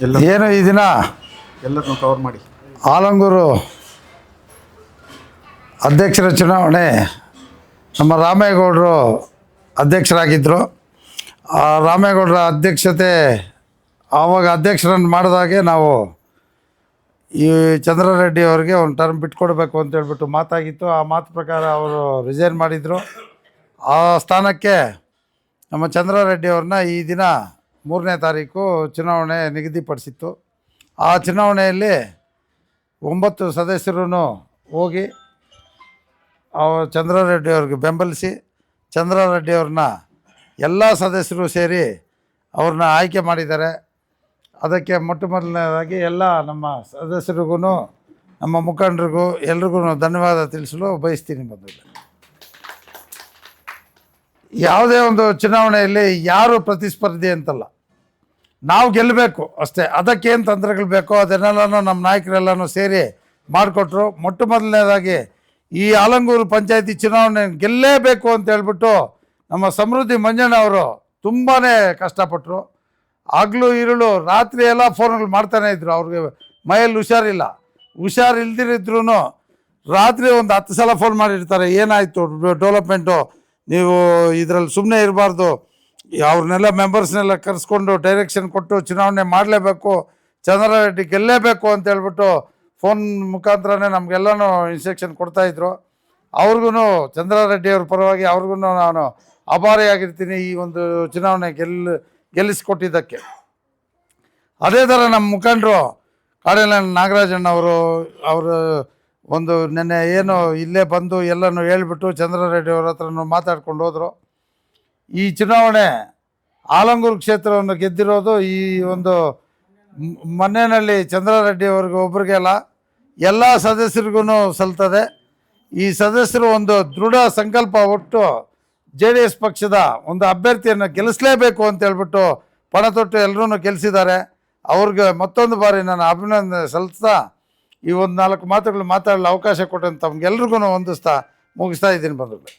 ಏನು ಈ ದಿನ? ಎಲ್ಲರನ್ನು ಕವರ್ ಮಾಡಿ. ಆಲಂಗೂರು ಅಧ್ಯಕ್ಷರ ಚುನಾವಣೆ ನಮ್ಮ ರಾಮೇಗೌಡರು ಅಧ್ಯಕ್ಷರಾಗಿದ್ದರು ಆ ರಾಮೇಗೌಡರ ಅಧ್ಯಕ್ಷತೆ ಆವಾಗ ಅಧ್ಯಕ್ಷರನ್ನು ಮಾಡಿದಾಗೆ ನಾವು ಈ ಚಂದ್ರಾರೆಡ್ಡಿ ಅವರಿಗೆ ಒಂದು ಟರ್ಮ್ ಬಿಟ್ಕೊಡ್ಬೇಕು ಅಂತ ಹೇಳ್ಬಿಟ್ಟು ಮಾತಾಗಿತ್ತು. ಆ ಮಾತು ಪ್ರಕಾರ ಅವರು ರಿಸೈನ್ ಮಾಡಿದರು. ಆ ಸ್ಥಾನಕ್ಕೆ ನಮ್ಮ ಚಂದ್ರಾರೆಡ್ಡಿ ಅವ್ರನ್ನ ಈ ದಿನ ಮೂರನೇ ತಾರೀಕು ಚುನಾವಣೆ ನಿಗದಿಪಡಿಸಿತ್ತು. ಆ ಚುನಾವಣೆಯಲ್ಲಿ ಒಂಬತ್ತು ಸದಸ್ಯರು ಹೋಗಿ ಅವ ಚಂದ್ರಾರೆಡ್ಡಿ ಅವ್ರಿಗೆ ಬೆಂಬಲಿಸಿ ಚಂದ್ರಾರೆಡ್ಡಿ ಅವ್ರನ್ನ ಎಲ್ಲ ಸದಸ್ಯರು ಸೇರಿ ಅವ್ರನ್ನ ಆಯ್ಕೆ ಮಾಡಿದ್ದಾರೆ. ಅದಕ್ಕೆ ಮೊಟ್ಟ ಮೊದಲನೇದಾಗಿ ಎಲ್ಲ ನಮ್ಮ ಸದಸ್ಯರಿಗೂ, ನಮ್ಮ ಮುಖಂಡರಿಗೂ ಎಲ್ರಿಗೂ ಧನ್ಯವಾದ ತಿಳಿಸಲು ಬಯಸ್ತೀನಿ ಮೊದಲು ಯಾವುದೇ ಒಂದು ಚುನಾವಣೆಯಲ್ಲಿ ಯಾರು ಪ್ರತಿಸ್ಪರ್ಧಿ ಅಂತಲ್ಲ. ನಾವು ಗೆಲ್ಲಬೇಕು ಅಷ್ಟೇ. ಅದಕ್ಕೇನು ತಂತ್ರಗಳು ಬೇಕೋ ಅದನ್ನೆಲ್ಲನೂ ನಮ್ಮ ನಾಯಕರೆಲ್ಲನೂ ಸೇರಿ ಮಾಡಿಕೊಟ್ರು. ಮೊಟ್ಟ ಮೊದಲನೇದಾಗಿ ಈ ಆಲಂಗೂರು ಪಂಚಾಯತಿ ಚುನಾವಣೆ ಗೆಲ್ಲೇಬೇಕು ಅಂತ ಹೇಳ್ಬಿಟ್ಟು ನಮ್ಮ ಸಮೃದ್ಧಿ ಮಂಜಣ್ಣ ಅವರು ತುಂಬಾ ಕಷ್ಟಪಟ್ಟರು ಆಗಲೂ ಇರುಳು ರಾತ್ರಿ ಎಲ್ಲ ಫೋನ್ಗಳು ಮಾಡ್ತಾನೆ ಇದ್ರು. ಅವ್ರಿಗೆ ಮೈಯಲ್ಲಿ ಹುಷಾರಿಲ್ಲ. ಹುಷಾರಿಲ್ದಿರಿದ್ರೂ ರಾತ್ರಿ ಒಂದು ಹತ್ತು ಸಲ ಫೋನ್ ಮಾಡಿರ್ತಾರೆ. ಏನಾಯಿತು ಡೆವಲಪ್ಮೆಂಟು? ನೀವು ಇದರಲ್ಲಿ ಸುಮ್ಮನೆ ಇರಬಾರ್ದು. ಅವ್ರನ್ನೆಲ್ಲ ಮೆಂಬರ್ಸ್ನೆಲ್ಲ ಕರೆಸ್ಕೊಂಡು ಡೈರೆಕ್ಷನ್ ಕೊಟ್ಟು ಚುನಾವಣೆ ಮಾಡಲೇಬೇಕು, ಚಂದ್ರಾರೆಡ್ಡಿ ಗೆಲ್ಲೇಬೇಕು ಅಂತ ಹೇಳ್ಬಿಟ್ಟು ಫೋನ್ ಮುಖಾಂತರನೇ ನಮಗೆಲ್ಲನೂ ಇನ್ಸ್ಟ್ರಕ್ಷನ್ ಕೊಡ್ತಾಯಿದ್ರು ಅವ್ರಿಗೂ ಚಂದ್ರಾರೆಡ್ಡಿಯವ್ರ ಪರವಾಗಿ ಅವ್ರಿಗೂ ನಾನು ಅಭಾರಿಯಾಗಿರ್ತೀನಿ ಈ ಒಂದು ಚುನಾವಣೆ ಗೆಲ್, ಗೆಲ್ಲಿಸ್ಕೊಟ್ಟಿದ್ದಕ್ಕೆ. ಅದೇ ಥರ ನಮ್ಮ ಮುಖಂಡರು ಕಾಡೇಲ ನಾಗರಾಜಣ್ಣವರು, ಅವರು ಒಂದು ನೆನ್ನೆ ಏನು ಇಲ್ಲೇ ಬಂದು ಎಲ್ಲನೂ ಹೇಳ್ಬಿಟ್ಟು ಚಂದ್ರಾರೆಡ್ಡಿ ಅವ್ರ ಹತ್ರನೂ ಮಾತಾಡ್ಕೊಂಡು ಹೋದರು. ಈ ಚುನಾವಣೆ ಆಲಂಗೂರು ಕ್ಷೇತ್ರವನ್ನು ಗೆದ್ದಿರೋದು ಈ ಒಂದು ಮನೆಯಲ್ಲಿ ಚಂದ್ರಾರೆಡ್ಡಿ ಅವ್ರಿಗೆ ಒಬ್ರಿಗೆ ಅಲ್ಲ, ಎಲ್ಲ ಸದಸ್ಯರಿಗೂ ಸಲ್ತದೆ. ಈ ಸದಸ್ಯರು ಒಂದು ದೃಢ ಸಂಕಲ್ಪ ಒಟ್ಟು ಜೆ ಡಿ ಎಸ್ ಪಕ್ಷದ ಒಂದು ಅಭ್ಯರ್ಥಿಯನ್ನು ಗೆಲ್ಲಿಸಲೇಬೇಕು ಅಂತ ಹೇಳ್ಬಿಟ್ಟು ಪಣ ತೊಟ್ಟು ಎಲ್ಲರೂ ಗೆಲ್ಲಿಸಿದ್ದಾರೆ. ಅವ್ರಿಗೆ ಮತ್ತೊಂದು ಬಾರಿ ನಾನು ಅಭಿನಂದನೆ ಸಲ್ಲಿಸ್ತಾ ಈ ಒಂದು ನಾಲ್ಕು ಮಾತುಗಳು ಮಾತಾಡಲು ಅವಕಾಶ ಕೊಟ್ಟಂತ ತಮ್ಗೆಲ್ರಿಗೂ ಹೊಂದಿಸ್ತಾ ಮುಗಿಸ್ತಾ ಇದ್ದೀನಿ ಬಂಧುಗಳು.